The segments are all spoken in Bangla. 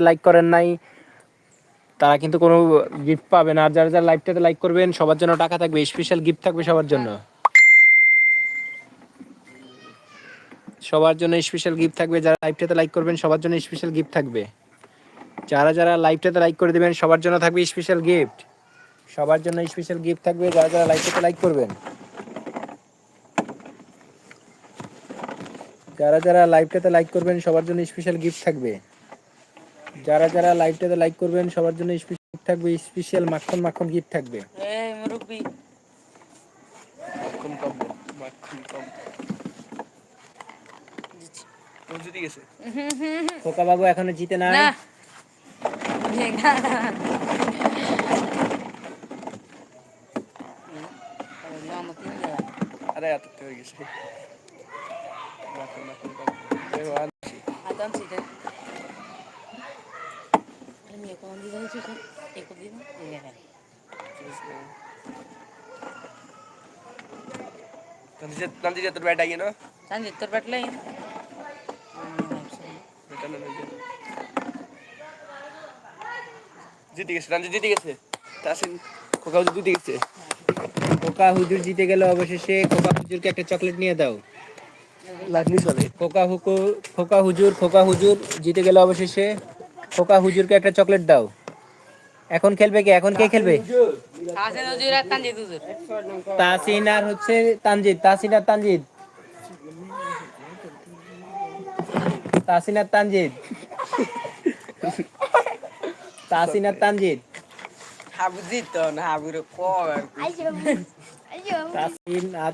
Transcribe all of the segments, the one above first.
লাইক করেন নাই, তারা কিন্তু কোনো গিফট পাবে না। আর যারা যারা লাইভটাতে লাইক করবেন, সবার জন্য টাকা থাকবে স্পেশাল গিফট থাকবে সবার জন্য। সবার জন্য স্পেশাল গিফট থাকবে, যারা লাইভটাতে লাইক করবেন, সবার জন্য স্পেশাল গিফট থাকবে। যারা যারা লাইভটাতে লাইক করে দেবেন, সবার জন্য থাকবে স্পেশাল গিফট সবার জন্য স্পেশাল গিফট থাকবে, যারা যারা লাইভটাতে লাইক করবেন। যারা যারা লাইভটাতে লাইক করবেন, সবার জন্য স্পেশাল গিফট থাকবে। যারা যারা লাইভটাতে লাইক করবেন সবার জন্য স্পেশাল গিফট থাকবে স্পেশাল মাখন মাখন গিফট থাকবে। এই মুরব্বি। মাখন কম মাখন কম। দিয়ে গেছে? খোকা বাবু এখনও জিতে না। আরে এত হয়ে গেছে। মাখন মাখন কম এই ও আনছি। আদান সিটে আমি এখন দিতে হচ্ছে এক নাই জিতে গেছে তান্দি জিতে গেছে। তাসিন খোকাও জিতে গেছে। খোকা হুজুর জিতে গেল অবশেষে খোকা হুজুরকে একটা চকলেট নিয়ে দাও। লাগনি চলে। খোকা হুকু খোকা হুজুর খোকা হুজুর জিতে গেল অবশেষে। খোকা হুজুরকে একটা চকলেট দাও। এখন খেলবে কে? এখন কে খেলবে? তাসিন আর হচ্ছে তানজিদ। তাসিন আর তানজিদ। তাসিন আর তানজিদ। তাসিন আর তানজিদ। তাসিন আর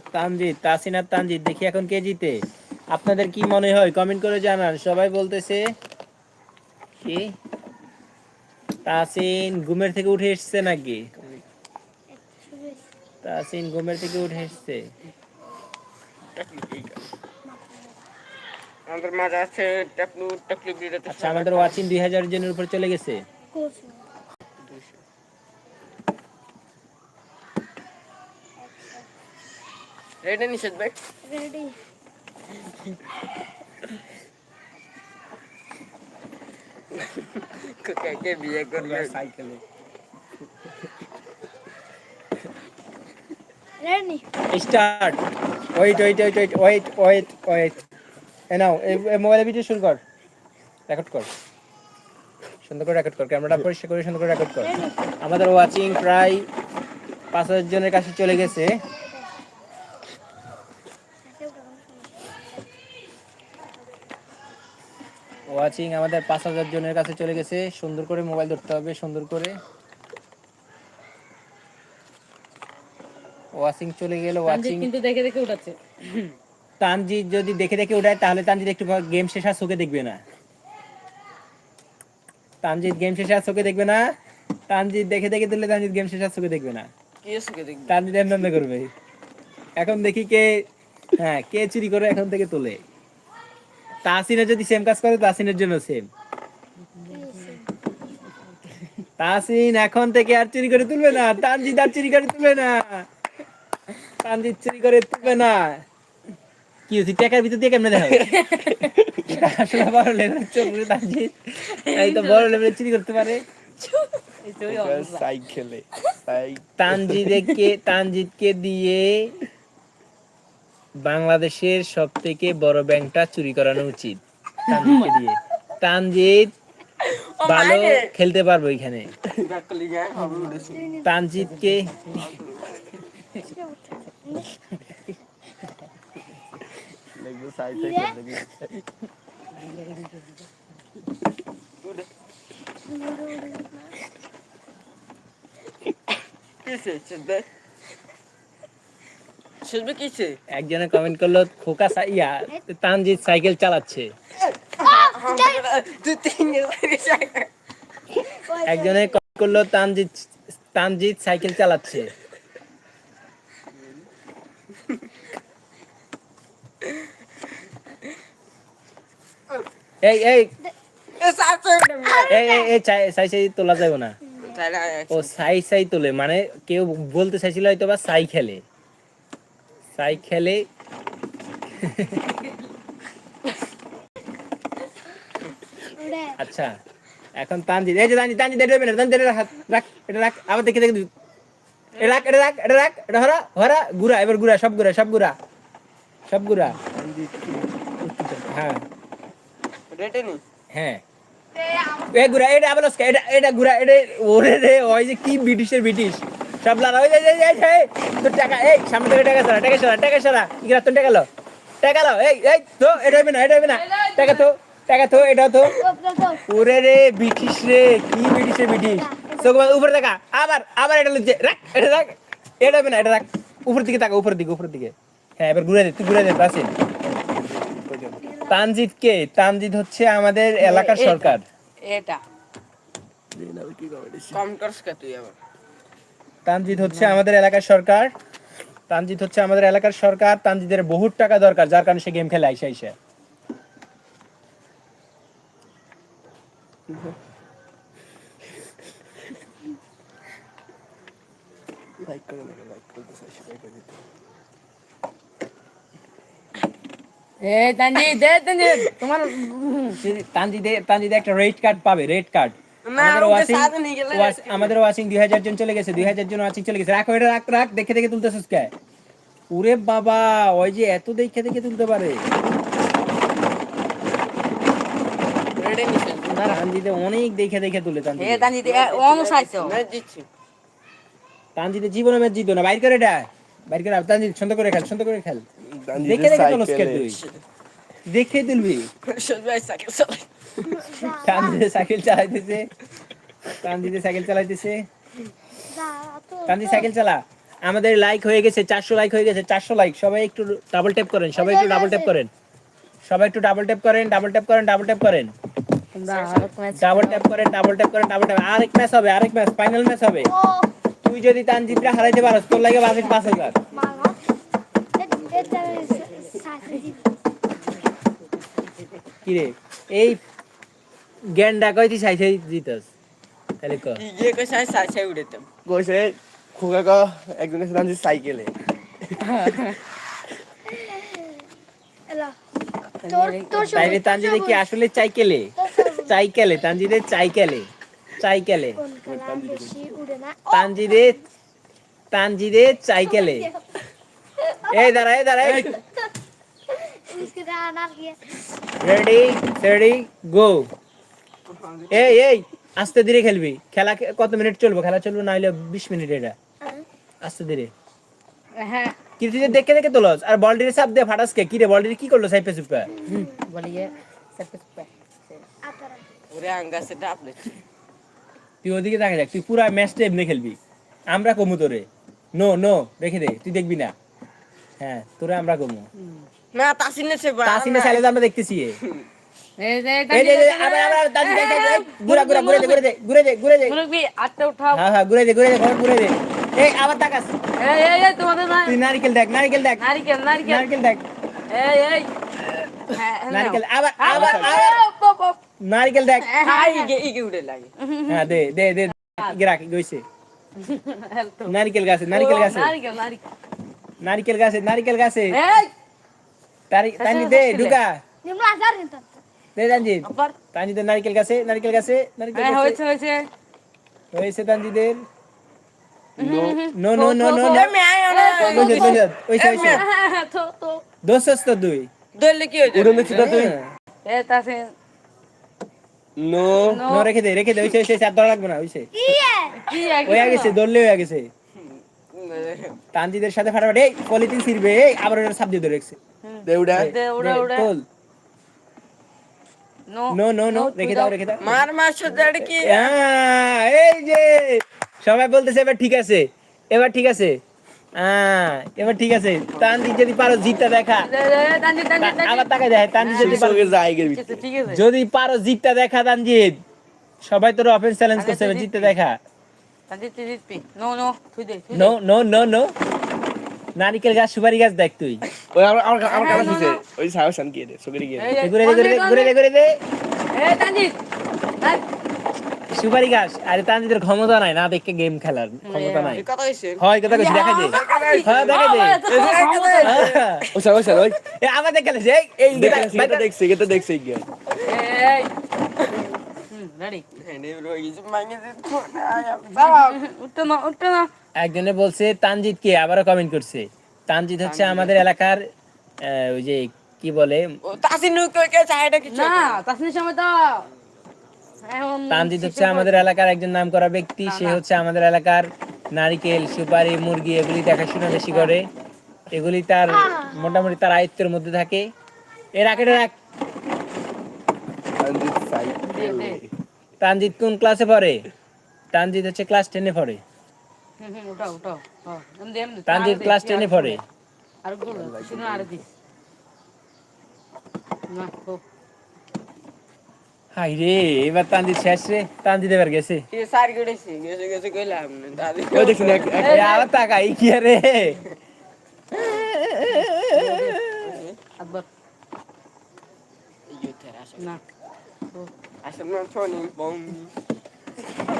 তাসিন আর তানজিদ। দেখি এখন কে জিতে। আপনাদের কি মনে হয়? কমেন্ট করে জানান। সবাই বলতেছে কি? তাসিন ঘুমের থেকে উঠে এসছে নাকি? তাসিন ঘুমের থেকে উঠে এসছে। আমাদের মাঝে আছে টাকলু টাকলু বিড়াতে আচ্ছা আমাদের ওয়াচিং দুই হাজার জনের উপর চলে গেছে। রেডি নিষেধ ভাই? কে বিয়ে করবে সাইকেলে Ready? Start wait wait wait wait wait wait wait এ নাও এই মোবাইলে ভিডিও শুরু কর। রেকর্ড কর। সুন্দর করে রেকর্ড কর। ক্যামেরাটা পরিষ্কার করে সুন্দর করে রেকর্ড কর। আমাদের ওয়াচিং প্রায় পাঁচ হাজার জনের কাছে চলে গেছে। ওয়াচিং আমাদের পাঁচ হাজার জনের কাছে চলে গেছে। সুন্দর করে মোবাইল ধরতে হবে সুন্দর করে। ওয়াচিং চলে গেল ওয়াচিং কিন্তু দেখে দেখে উঠাচ্ছে। তানজিৎ যদি দেখে দেখে উঠায় তাহলে তানজিৎ একটু গেম শেষ আর চোখে দেখবে না। তানজিৎ গেম শেষ আর চোখে দেখবে না। তানজিৎ দেখে দেখে দিলে তানজিৎ গেম শেষ আর চোখে দেখবে না। কে সুখে দেখবে? তানজিৎ এমন করবে। এখন দেখি কে হ্যাঁ কে চুরি করে এখন থেকে তোলে। তাসিনের যদি সেম কাজ করে তাসিনের জন্য সেম তাসিন এখন থেকে আর চুরি করে তুলবে না তানজিৎ আর চুরি করে তুলবে না। তানজিৎ চুরি করে তুলবে না। কি হচ্ছে টাকার ভিতর দিয়ে কেমনে দেখাবে? আসলে বড় লেভেলের চোখ তানজিৎ এই তো বড় লেভেলের চুরি করতে পারে। সাইকেলে সাই তানজিদকে তানজিদকে দিয়ে বাংলাদেশের সব থেকে বড় ব্যাংকটা চুরি করানো উচিত। তানজিদকে দিয়ে। তানজিদ ভালো খেলতে পারব এখানে। তানজিদকে দেখবে সাইকেল দেখবে কিসে কিসে একজনে কমেন্ট করল খোকা ইয়া তানজিদ সাইকেল চালাচ্ছে। একজনে কমেন্ট করল তানজিদ তানজিদ সাইকেল চালাচ্ছে। এই এই। সাই সাই তোলা যাবে না। ও সাই সাই তোলে মানে কেউ বলতে চাইছিল হয়তো বা সাই খেলে। সাই খেলে। আচ্ছা এখন তানজিদ এই যে তানজিদ তানজিদ এটা না তানজিদ এটা রাখ রাখ এটা রাখ আবার দেখে দেখে। এটা রাখ এটা রাখ এটা রাখ এটা হরা হরা গুড়া এবার গুড়া সব গুড়া সব গুড়া সব গুড়া। হ্যাঁ। রেটে নি হ্যাঁ এ গুড়া এটা আবার লস্কা, এটা এটা গুড়া এটা ওরে রে ওই যে কি ব্রিটিশের ব্রিটিশ। সব লারা ওই যে এই, এই, এই, তোর টাকা এই সামনে থেকে টাকা সারা টাকা সারা টাকা সারা কি রাত তোর টাকা লো? টাকা লো এই এই তো এটা হবে না এটা হবে না। টাকা তো টাকা তো এটা তো। ওরে রে ব্রিটিশ রে কি চোখ উপরে দেখা। আবার আবার এটা লুচ্ছে রাখ এটা রাখ। এটা হবে না এটা রাখ। উপর দিকে তাকা উপর দিকে উপর দিকে। হ্যাঁ এবার ঘুরে দে তুই ঘুরে দে পাশে তানজিৎ কে? তানজিৎ হচ্ছে আমাদের এলাকার সরকার। এটা। কম করস কে তুই আবার? তানজিৎ হচ্ছে আমাদের এলাকার সরকার। তানজিৎ হচ্ছে আমাদের এলাকার সরকার। তানজিদের বহুত টাকা দরকার যার কারণে সে গেম খেলে আইসা আইসা। লাইক করে না লাইক করতে চাই সবাই করে দিতে। এ তানজি দে তানজি তোমার তানজিদে তানজিদে একটা রেড কার্ড পাবে রেড কার্ড। আমাদের ওয়াচিং দুই হাজার জন চলে গেছে দুই হাজার জন ওয়াচিং চলে গেছে। রাখো এটা রাখ রাখ দেখে দেখে তুলতেছিস কে? ওরে বাবা ওই যে এত দেখে দেখে তুলতে পারে। অনেক দেখে দেখে তুলে এ তানজিদে তানজি দে অন সাইছো। ম্যাচ জিতছি। তানজিদে জীবনে ম্যাচ জিতো না বাইর করে এটা। বাইর করে আব, তানজিদ সুন্দর করে খেল সুন্দর করে খেল। দেখে দেখে তুলস কে তুই। দেখে তুলবি। ভাই সাইকেল চালাইতেছে তানজিদে সাইকেল চালাইতেছে তানজিদ সাইকেল চালা আমাদের লাইক হয়ে গেছে চারশো লাইক হয়ে গেছে চারশো লাইক সবাই একটু ডাবল ট্যাপ করেন সবাই একটু ডাবল ট্যাপ করেন সবাই একটু ডাবল ট্যাপ করেন ডাবল ট্যাপ করেন ডাবল ট্যাপ করেন ম্যাচ ডাবল ট্যাপ করেন ডাবল ট্যাপ করেন ডাবল ট্যাপ আরেক ম্যাচ হবে আরেক ম্যাচ ফাইনাল ম্যাচ হবে তুই যদি তানজিদরা হারাইতে পারস তোর লাগে বাজেট পাঁচ হাজার কি রে এই গেন্ডা কইতি চাইছে জিতস তাহলে ক? ইয়ে কই সাই সাই সাই উড়েতাম কইছে খোকা কা একজন এসে দাঁড়িয়ে সাইকেলে তাইলে তানজিদে কি আসলে চাইকেলে? চাইকেলে তানজিদে চাইকেলে চাইকেলে। তানজিদে তানজিদে চাইকেলে। এই দাঁড়া এই দাঁড়া রেডি রেডি গো এই এই আস্তে ধীরে খেলবি। খেলা কত মিনিট চলবো? খেলা চলবো না হলে বিশ মিনিট এটা। আস্তে ধীরে। হ্যাঁ। দেখে দেখে তোলস। আর বলটির চাপ দিয়ে ফাটাস কে? কি রে বলটি কি করল সাইপে সুপে? বলি যে সাইপে ওরে আঙ্গা সেটা আপনি। তুই ওদিকে দেখা যাক। তুই পুরা ম্যাচটা এমনি খেলবি। আমরা কমু তোরে। নো নো রেখে দে। তুই দেখবি না। হ্যাঁ তোরে আমরা কমু। না তাসিনে সে তাসিনে চাইলে তো আমরা দেখতেছি এ। এই যে এই তানজি যে, এই যে, আবার আবার তাসি তাসি, তাসি, এই, ঘুরা ঘুরা ঘুরে দে ঘুরে দে ঘুরে দে ঘুরে দে। মুরব্বি আটটা উঠাও। হ্যাঁ হ্যাঁ ঘুরে দে ঘুরে দে ঘর ঘুরে দে। এই আবার তাকাস এই এই এই তোমাদের না তুই নারকেল দেখ নারকেল দেখ। নারিকেল নারিকেল। নারকেল দেখ। এই এই। হ্যাঁ নারকেল আবার আবার আবার আবার। আবার নারকেল দেখ। হাই ইগে ইগে উড়ে লাগে। হ্যাঁ দে দে দে গিরাক গইছে নারকেল গাছে নারকেল গাছে। নারিকেল নারিকেল। নারকেল গাছে নারকেল গাছে। এই। তারি তানি দে ঢুকা। দে তানজিদ। তানজিদের নারকেল গাছে নারকেল গাছে নারকেল হ্যাঁ গাছে। হয়েছে হয়েছে। হয়েছে তানজিদের। নো নো নো নো দুই। দলে কি উড়ে তুই এ নো। নো। রেখে দে রেখে দে হইছে হইছে আর ধরা লাগবে না হইছে কি আগে হয়ে গেছে হয়ে তানজিদের সাথে ফাটাফাটি পলিথিন ছিড়বে এই আবার ওটা সাপ দিয়ে ধরে রেখেছে। দেউডা দে নো নো নো নো রেখে দাও রেখে দাও। মার মার সুদাড় কি? আহ, এই যে সবাই বলতেছে এবার ঠিক আছে। এবার ঠিক আছে। এবার ঠিক আছে। তানজিদ যদি পারো জিতটা দেখা। আবার তাকে দেয় তানজিদ যদি পারো। যদি পারো জিতটা দেখা তানজিদ সবাই তোর অফেন্স চ্যালেঞ্জ করছে এবার জিততে দেখা। তানজি তুই জিতবি। নো নো তুই দে তুই নো নো নো নো নারিকেল গাছ সুপারি গাছ দেখ তুই। ওই আমার আমার আমার কাছে আছে ওই সাহস আন কি দে সগরি গিয়ে এ ঘুরে দে ঘুরে দে ঘুরে দে ঘুরে দে। এই তানজি সুপারি গাছ। আরে তানজিদের ক্ষমতা নাই না দেখে গেম খেলার। ক্ষমতা নাই। কথা কইছে। হয় কথা কইছি দেখা দে। হ্যাঁ দেখা দে। হ্যাঁ। ও সাহস আর ওই এ আমাদের খেলেছে এই দেখছি এটা দেখছি এটা দেখছি গিয়ে এই। একজনে বলছে তানজিৎ কে? আবারও কমেন্ট করছে। তানজিৎ হচ্ছে আমাদের এলাকার আহ, ওই যে কি বলে? তানজিৎ হচ্ছে আমাদের এলাকার একজন নাম করা ব্যক্তি সে হচ্ছে আমাদের এলাকার নারিকেল সুপারি মুরগি এগুলি দেখাশোনা বেশি করে। এগুলি তার মোটামুটি তার আয়ত্তের মধ্যে থাকে। এর আগে রাখ তানজিৎ কোন ক্লাসে পড়ে? তানজিৎ হচ্ছে ক্লাস টেনে পড়ে। হ্যাঁ তানজিৎ ক্লাস টেনে পড়ে। হাই রে এবার তানজিৎ শেষ রে। তানজিৎ এবার গেছে। আবার তাকাই কি রে না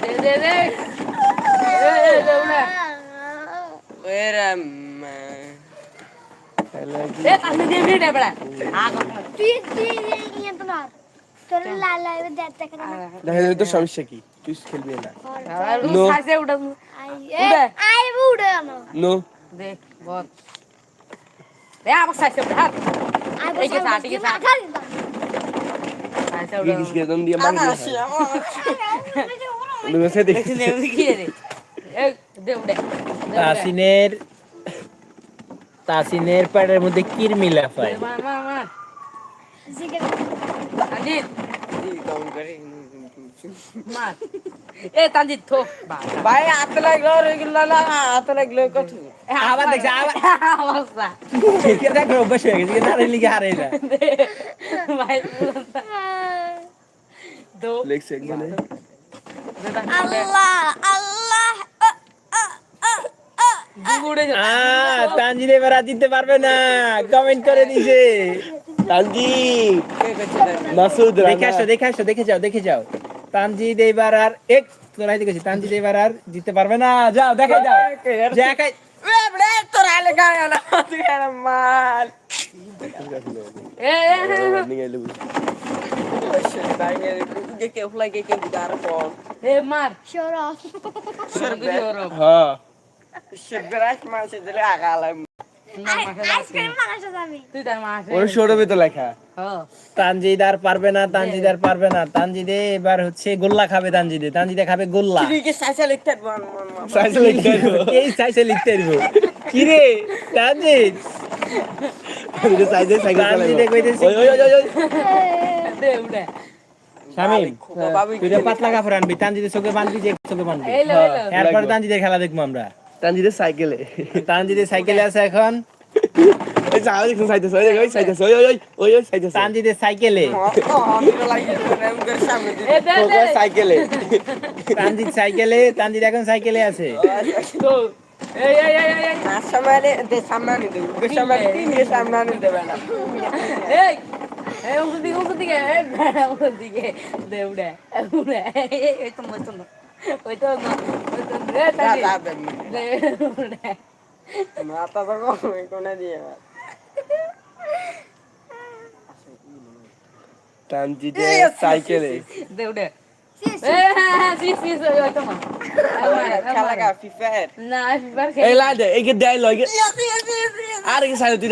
দে দে দে দে ওরা এ তাসনি দিয়ে মিটে বড়া আ কথা তুই তুই নিয়ে তো দেখা সমস্যা কি তুই খেলবি না No. না নো দে বল এ আমার সাইজে উঠা আই কে সাটি কে সাটি সে দেখি দেখছিস এমনি কি রে এ দে উঠে তাসিনের তাসিনের পেটের মধ্যে কিরমি লাফায় মার মার মার জিগে তানজিৎ কাম করে মার। এ তানজিৎ থো। ভাই হাত লাগল রে হাত লাগল কত? আবার দেখছি, আবার। অবস্থা। কে দেখ অভ্যাস হয়ে গেছে না রেলি হারে না ভাই দো। লেগছে একদম আল্লাহ আল্লাহ উড়ে যা। আ তানজিদ এবার আর জিততে পারবে না। কমেন্ট করে দিছে। তানজি। মাসুদ দেখে আসো দেখে আসো দেখে যাও দেখে যাও। তানজিদ এবার আর এক তোরাই দেখেছি তানজিদ এবার আর জিততে পারবে না। যাও দেখে যাও দেখাই মার। শোরা হ্যাঁ। সৌরভে তো লেখা। তানজিদ আর পারবে না তানজিদ আর পারবে না। তানজিদে এবার হচ্ছে গোল্লা খাবে তানজিদে। তানজিদে খাবে গোল্লা। কি সাইসা লিখতে এই পারব কি রে তানজিদ? তানজিদে কইতেছি শামিম তুই পাতলা কাপড় আনবি তানজিদের চোখে বাঁধবি যে চোখে বাঁধবি এই লো এই লো। এরপরে তানজিদের খেলা দেখব আমরা। তানজিদের সাইকেলে। তানজিদের সাইকেলে আছে এখন। ওই যাও দেখুন সাইতেছে ওই ওই সাইতেছে ওই ওই ওই ওই ওই সাইতেছে তানজিদের সাইকেলে। দে দে। সাইকেলে। তানজিদ সাইকেলে তানজিদ এখন সাইকেলে আছে। তো এই এই এই এই সামনে দে সামনে দে সামনে তিন সামনে দেবে না। এই এই ওখান থেকে এই বেড়া ওখান থেকে দে উড়ে উড়ে। এই তো মত না ওই তো না ওই তো রে তাই দে উড়ে। মাথা তো কম কোনে দিয়ে তানজিদের সাইকেলে দে কে লগে আর কি সাইড তুই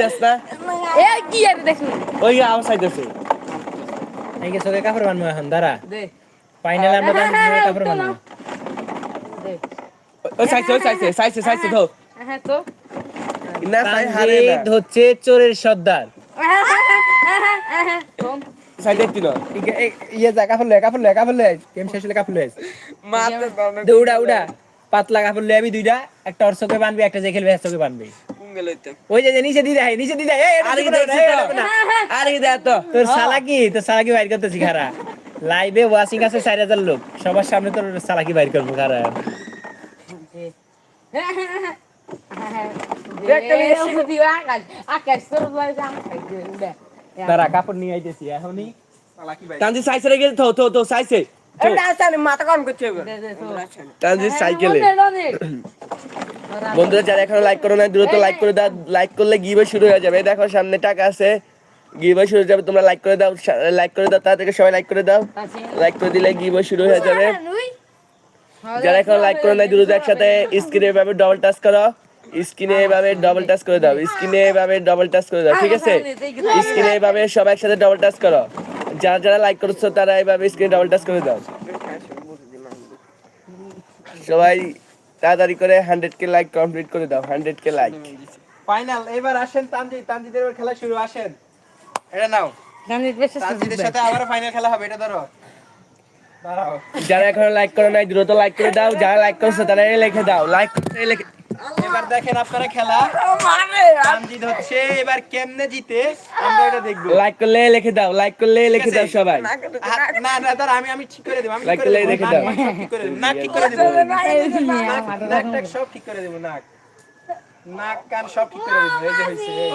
এ কি আর দেখুন ওই আওয়াজ সাইতেছে এই যে চোখে কাপড় বানবো এখন দাঁড়া ফাইনাল আমরা কাপড় বানবো ওই ওই হ্যাঁ তো। না সাই হারে না। হচ্ছে চোরের সর্দার। কম। সাইড দেখতি না। ইয়ে পাতলা কাপড় আমি দুইটা। একটা ওর চোখে বানবি একটা যে খেলবে চোখে বানবি। ওই যে যে নিচে নিচে আরে দেখ তো। তোর সালাকি তোর সালাকি বাইর করতেছি খারা? লাইভে ওয়াচিং আছে চার হাজার লোক। সবার সামনে তোর সালাকি বাইর করব খারা? তারা কাপড় নিয়ে আইতেছি এখনই। তানজি সাইছে রেগে থো থো থো সাইছে মাথা কম করতে তানজি সাইকেলে। বন্ধুরা যারা এখনও লাইক করো না দ্রুত লাইক করে দাও। লাইক করলে গিয়ে শুরু হয়ে যাবে। দেখো সামনে টাকা আছে। গিভ শুরু হয়ে যাবে। তোমরা লাইক করে দাও লাইক করে দাও তাড়াতাড়ি সবাই লাইক করে দাও। লাইক করে দিলে গিভ শুরু হয়ে যাবে। যারা এখন লাইক করে নাই দ্রুত একসাথে স্ক্রিনে এভাবে ডবল টাচ করো। স্ক্রিনে এভাবে ডবল টাচ করে দাও স্ক্রিনে এভাবে ডবল টাচ করে দাও ঠিক আছে? স্ক্রিনে এভাবে সবাই একসাথে ডবল টাচ করো। যারা যারা লাইক করছ তারা এভাবে স্ক্রিনে ডবল টাচ করে দাও। সবাই তাড়াতাড়ি করে হান্ড্রেড কে লাইক কমপ্লিট করে দাও হান্ড্রেড কে লাইক ফাইনাল এবার আসেন তানজিদ তানজিদের এবার খেলা শুরু আসেন। এটা নাও। তানজিদের সাথে আবার ফাইনাল খেলা হবে এটা ধরো। যারা এখনও লাইক করো নাই দ্রুত লাইক করে দাও। যারা লাইক করছ তারা লিখে দাও। লাইক করতে লিখে এবার দেখেন আপনারা খেলা। তানজিদ হচ্ছে এবার কেমনে জিতে আমরা এটা দেখব। লাইক করলে লিখে দাও লাইক করলে লিখে দাও সবাই। না না দাঁড়া আমি আমি ঠিক করে দেবো আমি করে করলে নাক দাও। ঠিক করে দেবো নাক ঠিক করে দেবো। নাক সব ঠিক করে দেবো নাক। নাক কান সব ঠিক করে দেবো এই যে এই।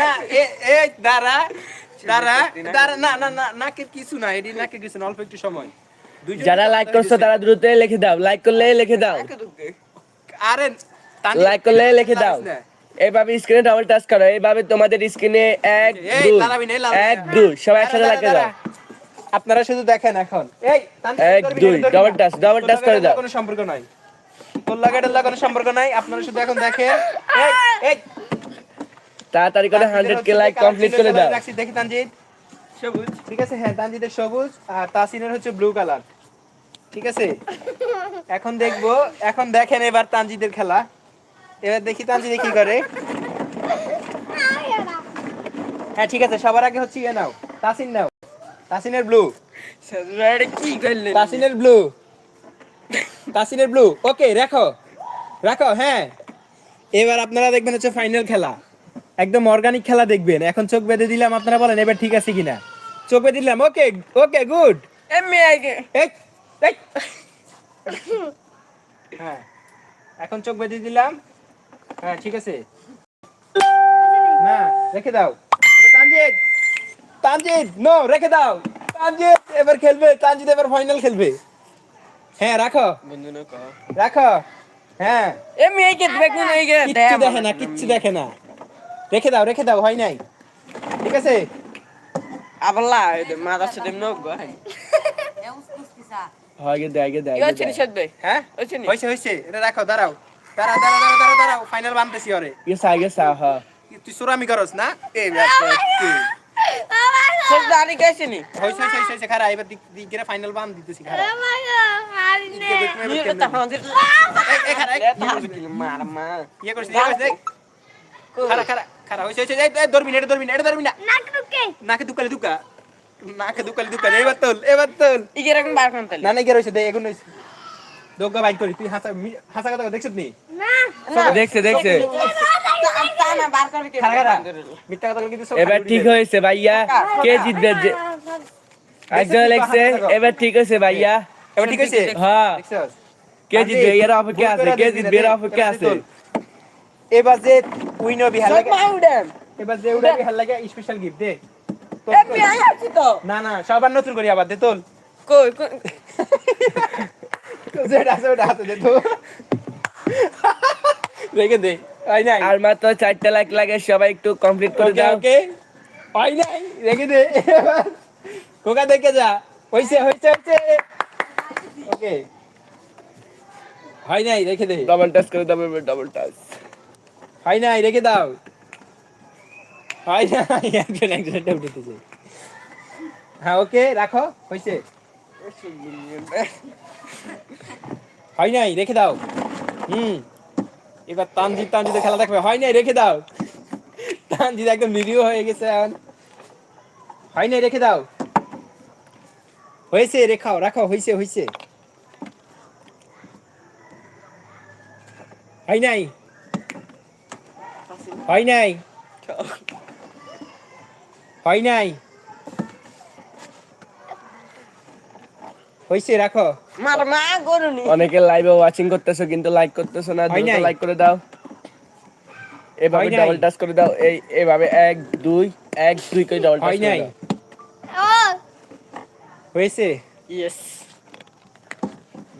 না এ এই দাঁড়া দাঁড়া দাঁড়া না না না নাকের কিছু না এটি নাকের কিছু না অল্প একটু সময়। যারা লাইক করছ তারা দ্রুত লিখে দাও লাইক করলে লিখে দাও। আরে লাইক করলে লিখে দাও। এইভাবে স্ক্রিনে ডাবল টাচ করো এইভাবে তোমাদের স্ক্রিনে এক দুই এক দুই সবাই একসাথে লাইক দাও। আপনারা শুধু দেখেন এখন। এই এক, দুই, touch, double তোর touch করে দাও। কোনো সম্পর্ক নাই। তোর লাগাটার লাগা কোনো সম্পর্ক নাই আপনারা শুধু এখন দেখেন। এই এই। তাড়াতাড়ি করে হান্ড্রেড কে লাইক কমপ্লিট করে দাও। দেখি তানজিদ সবুজ। ঠিক আছে হ্যাঁ তানজিদের সবুজ আর তাসিনের হচ্ছে ব্লু কালার ঠিক আছে? এখন দেখব এখন দেখেন এবার তানজিদের খেলা। এবার দেখি তানজিদ কি করে। হ্যাঁ ঠিক আছে সবার আগে হচ্ছে ইয়ে নাও তাসিন নাও। তাসিনের ব্লু কি তাসিনের ব্লু তাসিনের ব্লু ওকে রাখো। রাখো হ্যাঁ। এবার আপনারা দেখবেন হচ্ছে ফাইনাল খেলা। একদম অর্গানিক খেলা দেখবেন। এখন চোখ বেঁধে দিলাম আপনারা বলেন এবার ঠিক আছে কিনা। চোখ দিলাম ওকে ওকে গুড। এমনি আগে এই এই। হ্যাঁ এখন চোখ বেঁধে দিলাম। হ্যাঁ ঠিক আছে। না রেখে দাও। এবার তানজিদ তানজিদ নো রেখে দাও। তানজিদ এবার খেলবে তানজিদ এবার ফাইনাল খেলবে। হ্যাঁ রাখো। বন্ধু না কহ রাখো। হ্যাঁ। এমনি আগে দেখুন এই দেখে না কিচ্ছু দেখে না। রেখে দাও রেখে দাও হয় নাই। ঠিক আছে? আবলা মাথা সাথে নক গো হয় গে দে আগে দে আগে দে হ্যাঁ হয়েছে নি? হয়েছে হয়েছে এটা রাখো দাঁড়াও দাঁড়াও দাঁড়াও দাঁড়াও দাঁড়াও দাঁড়াও ফাইনাল বানতেছি ওরে ইয়ে সা ইয়ে সা হ্যাঁ তুই সুরামি করস না এই ব্যাপার কি? সব দাঁড়ি গেছে নি হয়েছে হয়েছে হয়েছে খারা এবার দিকে ফাইনাল বান দিতেছি খারা খারা। খারা খারা খারা হয়েছে হয়েছে এই, এই ধরবি না এটা ধরবি না এটা ধরবি না। নাক দুকালে দুকা নাকে দুকালে দুকা এবার তোল এবার তোল। ইগে রকম বার কোন না না গের হয়েছে দে এখন হয়েছে দোকা বাইক করি তুই হাসা হাসা কথা দেখছিস নি? না। দেখছে দেখছে। এবার ঠিক হয়েছে ভাইয়া। কে জিতবে? যে একজন লেখছে এবার ঠিক হয়েছে ভাইয়া। এবার ঠিক আছে হ্যাঁ। কে জিতবে? এর অপেক্ষা আছে। কে জিতবে? এর অপেক্ষা আছে। এবার যে উইনো বিহার লাগে এবার যে উড়া বিহার লাগে স্পেশাল গিফট দে। না না সবার নতুন করি আবার দে তোল কই যেটা আছে ওটা হাতে দে তো রেখে দে আই নাই। আর মাত্র চারটা লাখ লাগে সবাই একটু কমপ্লিট করে দাও। ওকে আই নাই রেখে দে। এবার কোকা দেখে যা। হইছে হইছে হইছে। ওকে। হয় নাই রেখে দে। ডবল টাচ করে দাও ডবল টাচ হয় নাই রেখে দাও। হয় নাই একজন একজনটা উঠেছে হ্যাঁ ওকে, রাখো, হয়েছে। হয় নাই রেখে দাও। হুম, এবার তানজিৎ তানজিদের খেলা দেখবে। হয় নাই রেখে দাও। তানজিৎ একদম নিরীহ হয়ে গেছে এখন। হয় নাই রেখে দাও। হয়েছে, রেখাও, রাখো, হয়েছে হয়েছে। হয় নাই হয় নাই? হয় নাই? হয়েছে রাখো। মার মা গরুনি অনেকে লাইভে ওয়াচিং করতেছো কিন্তু লাইক করতেছো না দ্রুত। লাইক করে দাও। এভাবে। ডাবল টাচ করে দাও। এই এভাবে এক দুই এক দুই করে ডাবল টাচ হয় করে নাই। দাও। ও। হয়েছে। ইয়েস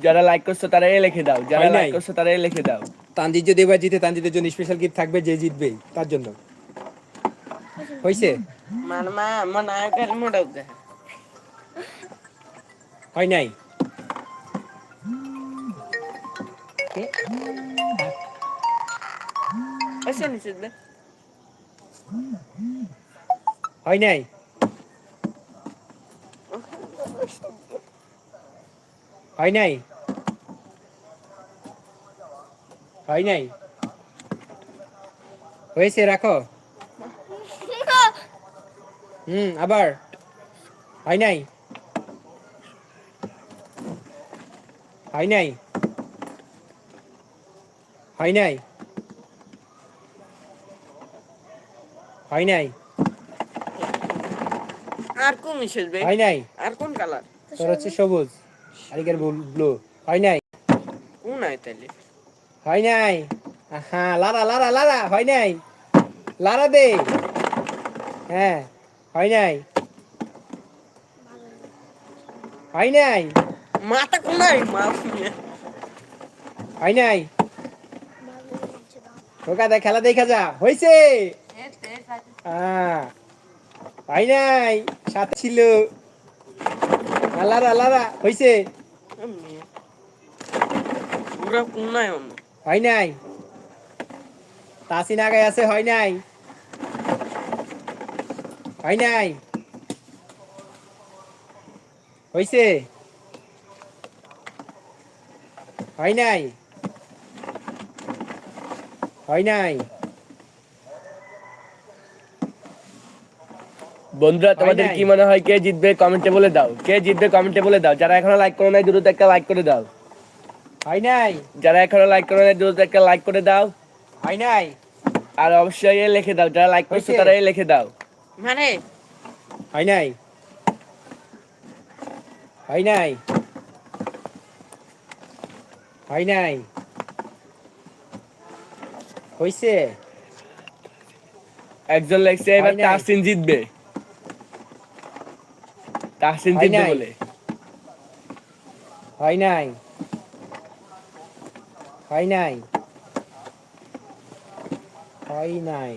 যারা লাইক করছ তারা এ লিখে দাও। যারা নাই। লাইক করছ তারা এ লিখে দাও। তানজিদ যদি এবার জিতে তানজিদের জন্য স্পেশাল গিফট থাকবে যে জিতবে তার জন্য। হইছে? হয় নাই? হয় নাই? হয় নাই? হয় নাই? হয়েছে রাখো। হুম আবার। হয় নাই? হয় নাই? হয় নাই? হয় নাই? আর কোন মিশবে হয় নাই? আর কোন কালার? তোর হচ্ছে সবুজ আরিকের ব্লু হয় নাই? কোন আয় তাহলে হয় নাই? হ্যাঁ লারা লারা লারা হয় নাই? লারা দে। হ্যাঁ হয় নাই? হয় নাই? মাথা কোন মা হয় নাই? ঢোকা দেখ খেলা দেখা যা। হয়েছে হ্যাঁ হয় নাই? সাথে ছিল। হ্যাঁ, লারা লারা হয়েছে পুরা কোন অন্য। হয় নাই? তাসিন আগে আছে হয় নাই? হয় নাই? হইছে? হয় নাই? হয় নাই? বন্ধুরা তোমাদের কি মনে হয় কে জিতবে? কমেন্টে বলে দাও। কে জিতবে কমেন্টে বলে দাও। যারা এখনও লাইক করো নাই দ্রুত একটা লাইক করে দাও। হয় নাই। যারা এখনও লাইক করো নাই দ্রুত একটা লাইক করে দাও। হয় নাই। আর অবশ্যই লিখে দাও যারা লাইক করছ তারা এ লিখে দাও। মানে? হয় নাই। হয় নাই। হয় নাই। হইছে একজন লেখছে এবার। তাহসিন জিতবে। তাহসিন হয় জিতবে নাই। বলে। হয় নাই। হয় নাই হয় নাই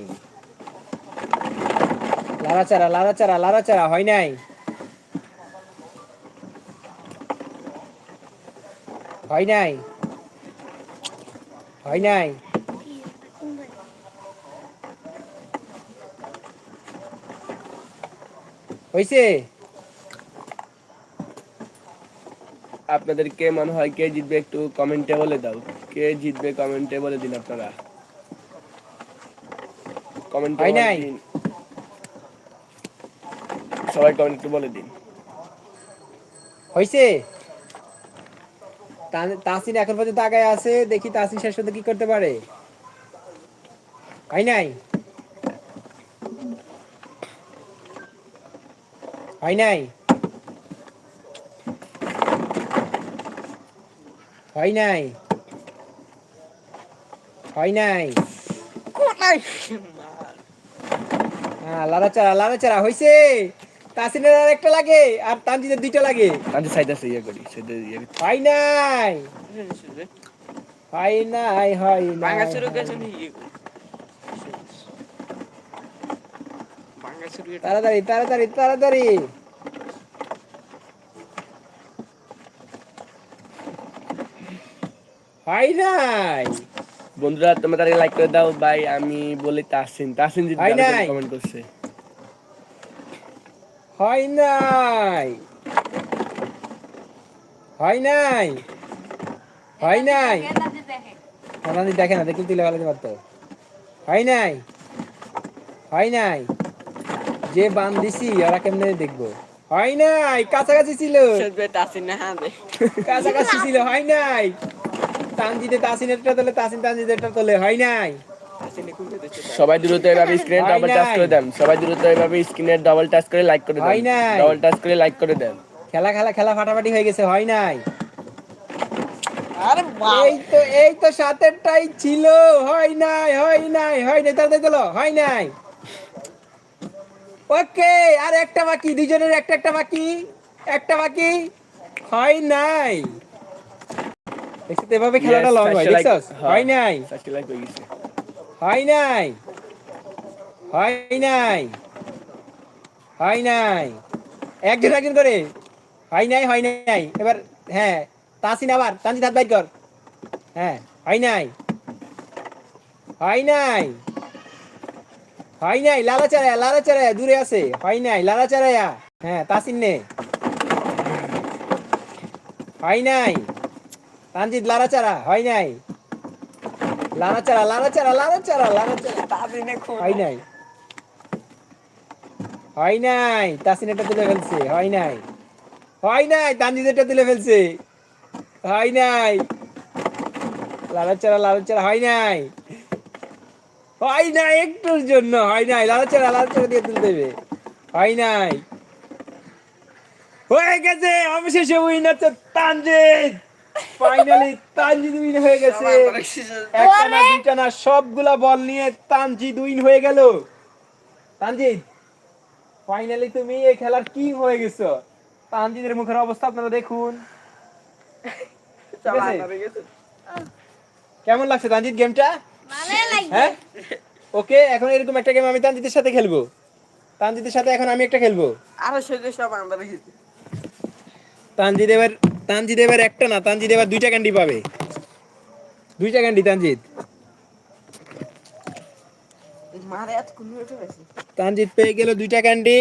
লাড়াচাড়া লাড়াচাড়া লাড়াচাড়া হয় নাই হয় নাই হয় নাই হইছে আপনাদের কে মনে হয় কে জিতবে একটু কমেন্টে বলে দাও। কে জিতবে কমেন্টে বলে দিন আপনারা। কমেন্টে সবাই কমেন্ট একটু বলে দিন। হইছে? তাসিন এখন পর্যন্ত আগায় আছে দেখি তাসিন শেষ পর্যন্ত কি করতে পারে। হয় নাই? হয় নাই? হয় নাই হয় নাই হ্যাঁ লাড়াচাড়া লাড়াচাড়া হইছে। তাসিনের আর একটা লাগে আর তানজিদের দুইটা লাগে। আমি সাইডে ইয়ে করি সাইডে ইয়ে। হয় নাই। হয় নাই হয় নাই। ভাঙা শুরু গেছে নি শুরু তাড়াতাড়ি তাড়াতাড়ি তাড়াতাড়ি। হয় নাই বন্ধুরা তোমরা তারা লাইক করে দাও ভাই আমি বলি জিতবে হয় নাই। কমেন্ট করছে। হয় নাই। হয় নাই। হয় নাই। আমাদের দেখে না দেখলে তুলে ফেলাতে পারতো। হয় নাই। হয় নাই। যে বান দিছি ওরা কেমনে দেখব? হয় নাই। কাছাকাছি ছিল। কাছাকাছি ছিল। হয় নাই। তানজিদে তাসিনেরটা তোলে তাসিন তানজিদেরটা তোলে। হয় নাই? সবাই দ্রুত এভাবে স্ক্রিনে ডাবল টাচ করে দেন। সবাই দ্রুত এভাবে স্ক্রিনে ডাবল টাচ করে লাইক করে দেন। হয় নাই। ডাবল টাচ করে লাইক করে দেন। খেলা খেলা খেলা ফাটাফাটি হয়ে গেছে হয় নাই? আরে এই তো এই তো সাতেরটাই ছিল। হয় নাই হয় নাই হয় নাই। তাড়াতাড়ি তোলো হয় নাই? ওকে আর একটা বাকি দুজনের একটা একটা বাকি একটা বাকি হয় নাই? দেখছ তো এভাবে খেলাটা লং হয় দেখছস? হ্যাঁ, হয় নাই। চারটে হয়ে গেছে। হয় নাই। হয় নাই। হয় নাই। একজন একজন করে। হয় নাই হয় নাই। এবার হ্যাঁ তাসিন আবার তানজিদ হাত বাইর কর। হ্যাঁ হয় নাই। হয় নাই। হয় নাই দূরে আছে। হয় নাই লালা চারায়া হ্যাঁ তাসিন নে। হয় নাই। তানজিদ লালা হয় নাই? লালা চারা লালা চারা তাসিনে হয় নাই। হয় নাই তাসিন এটা তুলে ফেলছে। হয় নাই। হয় নাই তানজিদ এটা তুলে ফেলছে। হয় নাই। লালাচারা লালাচারা হয় নাই। হয় নাই একটুর জন্য হয় নাই। লালাচারা লালাচারা দিয়ে তুলতে হবে। হয় নাই। হয়ে গেছে অবশেষে উইন হচ্ছে তানজিদ। ফাইনালি তানজিদ উইন হয়ে গেছে। একটা না দুইটা না সবগুলা বল নিয়ে তানজিদ উইন হয়ে গেল। তানজিদ ফাইনালি তুমি এই খেলার কিং হয়ে গেছো। তানজিদের মুখের অবস্থা আপনারা দেখুন। কেমন লাগছে তানজিদ গেমটা ভালো হ্যাঁ? ওকে এখন এরকম একটা গেম আমি তানজিদের সাথে খেলব। তানজিদের সাথে এখন আমি একটা খেলব। আরও সব আমরা তানজিদ এবার তানজিদ এবার একটা না তানজিদ এবার দুইটা ক্যান্ডি পাবে। দুইটা ক্যান্ডি তানজিদ। তানজিদ পেয়ে গেল দুইটা ক্যান্ডি